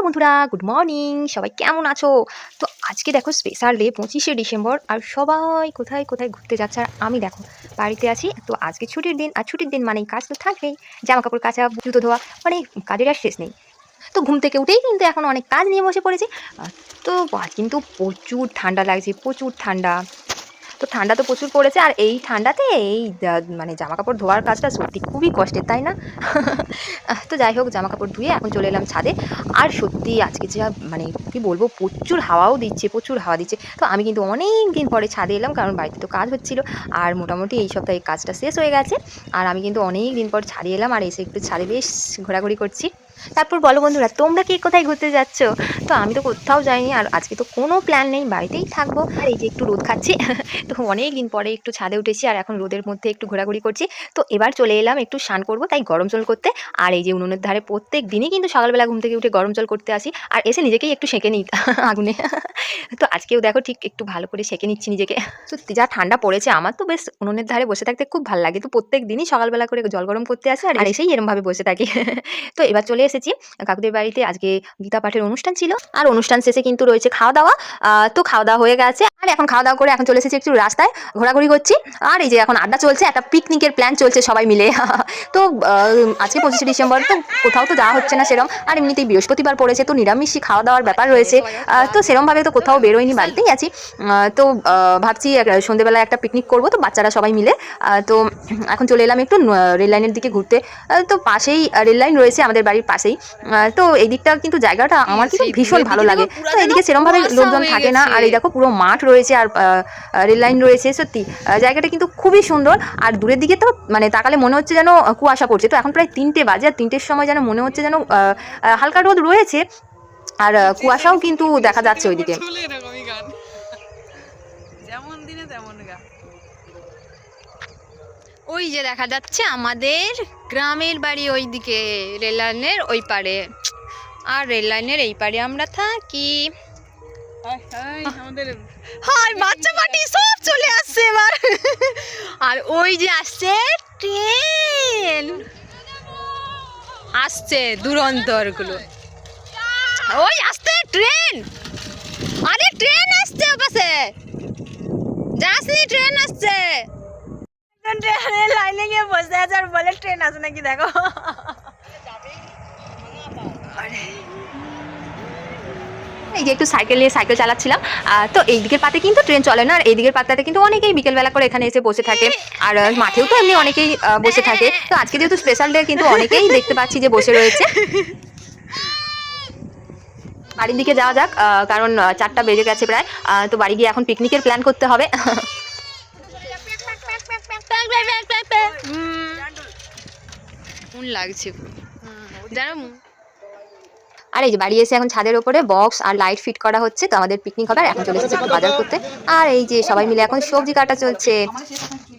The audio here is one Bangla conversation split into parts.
হ্যালো বন্ধুরা গুড মর্নিং সবাই কেমন আছো? তো আজকে দেখো স্পেশাল ডে পঁচিশে ডিসেম্বর, আর সবাই কোথায় কোথায় ঘুরতে যাচ্ছে? আর আমি দেখো, বাড়িতে আছি, তো আজকে ছুটির দিন, আর ছুটির দিন মানেই কাজ তো থাকবেই। জামা কাপড় কাচা, জুতো ধোয়া মানে কাজের আর শেষ নেই। তো ঘুম থেকে উঠেই কিন্তু এখন অনেক কাজ নিয়ে বসে পড়েছি। তো কিন্তু প্রচুর ঠান্ডা লাগছে, প্রচুর ঠান্ডা। তো ঠান্ডা তো প্রচুর পড়েছে, আর এই ঠান্ডাতে এই মানে জামা কাপড় ধোয়ার কাজটা সত্যি খুবই কষ্টের, তাই না? তো যাই হোক জামা কাপড় ধুয়ে এখন চলে এলাম ছাদে। আর সত্যি আজকে যা মানে কি বলব, প্রচুর হাওয়াও দিচ্ছে, প্রচুর হাওয়া দিচ্ছে। তো আমি কিন্তু অনেক দিন পরে ছাদে এলাম, কারণ বাড়িতে তো কাজ হচ্ছিল। আর মোটামুটি এই সপ্তাহে কাজটা শেষ হয়ে গেছে। আর আমি কিন্তু অনেক দিন পর ছাড়িয়ে এলাম, আর এসে একটু ছাদে বেশ ঘোরাঘুরি করছি। তারপর বলো বন্ধুরা তোমরা কি কোথায় ঘুরতে যাচ্ছ? তো আমি তো কোথাও যাইনি আর আজকে তো কোনো প্ল্যান নেই বাড়িতেই থাকব। আর এই যে একটু রোদ খাচ্ছি তো অনেক দিন পরে একটু ছাদে উঠেছি আর এখন রোদের মধ্যে একটু ঘোরাঘুরি করছি। তো এবার চলে এলাম একটু স্নান করব তাই গরম জল করতে। আর এই যে উনুনের ধারে প্রত্যেক দিনই কিন্তু সকালবেলা ঘুম থেকে উঠে গরম জল করতে আসি। আর এসে নিজেকেই একটু সেঁকে নিই আগুনে। তো আজকেও দেখো ঠিক একটু ভালো করে সেঁকে নিচ্ছি নিজেকে। সত্যি যা ঠান্ডা পড়েছে আমার তো বেশ উনুনের ধারে বসে থাকতে খুব ভালো লাগে। তো প্রত্যেক দিনই সকালবেলা করে জল গরম করতে আসে আর এসেই এরমভাবে বসে থাকি। তো এবার চলে এসেছি। কাকুদের বাড়িতে আজকে গীতা পাঠের অনুষ্ঠান ছিল। আর অনুষ্ঠান শেষে কিন্তু রয়েছে খাওয়া দাওয়া তো খাওয়া দাওয়া হয়ে গেছে। আর এখন খাওয়া দাওয়া করে এখন চলে এসেছি একটু রাস্তায় ঘোরাঘুরি করছি। আর এই যে এখন আড্ডা চলছে, একটা পিকনিকের প্ল্যান চলছে সবাই মিলে। তো আজকে পঁচিশে ডিসেম্বর, তো কোথাও তো যাওয়া হচ্ছে না সেরম। আর এমনিতেই বৃহস্পতিবার পড়েছে, তো নিরামিষই খাওয়া দাওয়ার ব্যাপার রয়েছে। তো সেরমভাবে তো কোথাও বেরোয়নি বাড়িতেই আছি। তো ভাবছি সন্ধেবেলায় একটা পিকনিক করব, তো বাচ্চারা সবাই মিলে। তো এখন চলে এলাম একটু রেল লাইনের দিকে ঘুরতে। তো পাশেই রেল লাইন রয়েছে, আমাদের বাড়ির পাশেই। তো এই দিকটা কিন্তু জায়গাটা আমার কিন্তু ভীষণ ভালো লাগে। তো এদিকে সেরমভাবে লোকজন থাকে না। আর এই দেখো পুরো মাঠ রয়েছে আর রেল লাইন রয়েছে সত্যি। জায়গাটা কিন্তু খুবই সুন্দর। আর দূরের দিকে তো মানে তাকালে মনে হচ্ছে যেন কুয়াশা পড়ছে। তো এখন প্রায় তিনটে বাজে আর তিনটের সময় যেন মনে হচ্ছে যেন হালকা রোদ রয়েছে। আর কুয়াশাও কিন্তু দেখা যাচ্ছে ওইদিকে। ওই যে দেখা যাচ্ছে আমাদের গ্রামের বাড়ি ওই দিকে রেল লাইনের ওই পারে আর রেল লাইনের এই পারে আমরা থাকি। হাই, বাচ্চা পাটি সব চলে আসছে এবার। আর ওই যে আসছে ট্রেন। আসছে দুরন্তরগুলো ওই আসছে ট্রেন। আরে ট্রেন আসছে ওপাশে। যাসনি ট্রেন আসছে। ট্রেনের লাইনে গিয়ে বসে আছে আর বলে ট্রেন আছে নাকি দেখো। এই যে একটু সাইকেল নিয়ে সাইকেল চালাচ্ছিলাম। তো এই দিকের পাতে কিন্তু ট্রেন চলে না, আর এই দিকের পাতাতে কিন্তু অনেকেই বিকেলবেলা করে এখানে এসে বসে থাকে। আর মাঠেও তো এমনি অনেকেই বসে থাকে। তো আজকে যেহেতু স্পেশাল ডে কিন্তু অনেকেই দেখতে পাচ্ছি যে বসে রয়েছে। বাড়ির দিকে যাওয়া যাক কারণ চারটা বেজে গেছে প্রায়। তো বাড়ি গিয়ে এখন পিকনিকের প্ল্যান করতে হবে কোন লাগছে। জানো আর এই যে বাড়ি এসে এখন ছাদের ওপরে বক্স আর লাইট ফিট করা হচ্ছে তো আমাদের পিকনিক হবে। আর এখন চলে এসেছে বাজার করতে। আর এই যে সবাই মিলে এখন সবজি কাটা চলছে।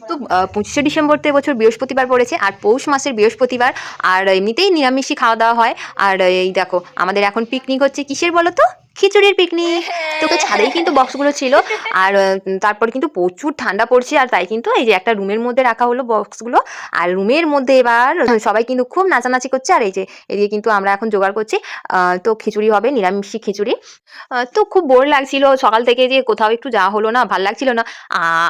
তো পঁচিশে ডিসেম্বর তো এবছর বৃহস্পতিবার পড়েছে আর পৌষ মাসের বৃহস্পতিবার। আর এমনিতেই নিরামিষই খাওয়া দাওয়া হয়। আর এই দেখো আমাদের এখন পিকনিক হচ্ছে কিসের বলো তো? খিচুড়ির পিকনিক তো তো ছাদেই কিন্তু বক্সগুলো ছিল। আর তারপর কিন্তু প্রচুর ঠান্ডা পড়ছে আর তাই কিন্তু এই যে একটা রুমের মধ্যে রাখা হলো বক্সগুলো আর রুমের মধ্যে এবার সবাই কিন্তু খুব নাচানাচি করছে আর এই যে এদিকে কিন্তু আমরা এখন জোগাড় করছি। তো খিচুড়ি হবে নিরামিষি খিচুড়ি। তো খুব বোর লাগছিল সকাল থেকে যে কোথাও একটু যাওয়া হলো না ভালো লাগছিল না।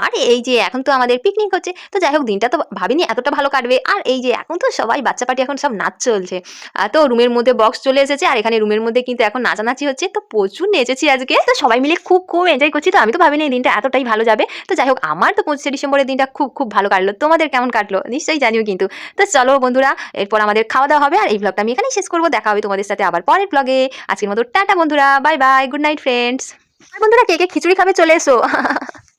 আর এই যে এখন তো আমাদের পিকনিক হচ্ছে তো যাই হোক দিনটা তো ভাবিনি এতটা ভালো কাটবে। আর এই যে এখন তো সবাই বাচ্চা পাটি এখন সব নাচ চলছে। তো রুমের মধ্যে বক্স চলে এসেছে আর এখানে রুমের মধ্যে কিন্তু এখন নাচানাচি হচ্ছে তো প্রচুর নেচেছি আজকে। তো সবাই মিলে খুব খুব এনজয় করছি। তো আমি তো ভাবিনি এই দিনটা এতটাই ভালো যাবে। তো যাই হোক, আমার তো পঁচিশে ডিসেম্বরের দিনটা খুব খুব ভালো কাটলো। তোমাদের কেমন কাটলো? নিশ্চয়ই জানিও কিন্তু। তো চলো বন্ধুরা, এরপর আমাদের খাওয়া দাওয়া হবে। আর এই ব্লগটা আমি এখানেই শেষ করব। দেখা হবে তোমাদের সাথে আবার পরের ব্লগে আজকের মতো টাটা বন্ধুরা। Bye bye good night friends বন্ধুরা, কে কে খিচুড়ি খাবে চলে এসো।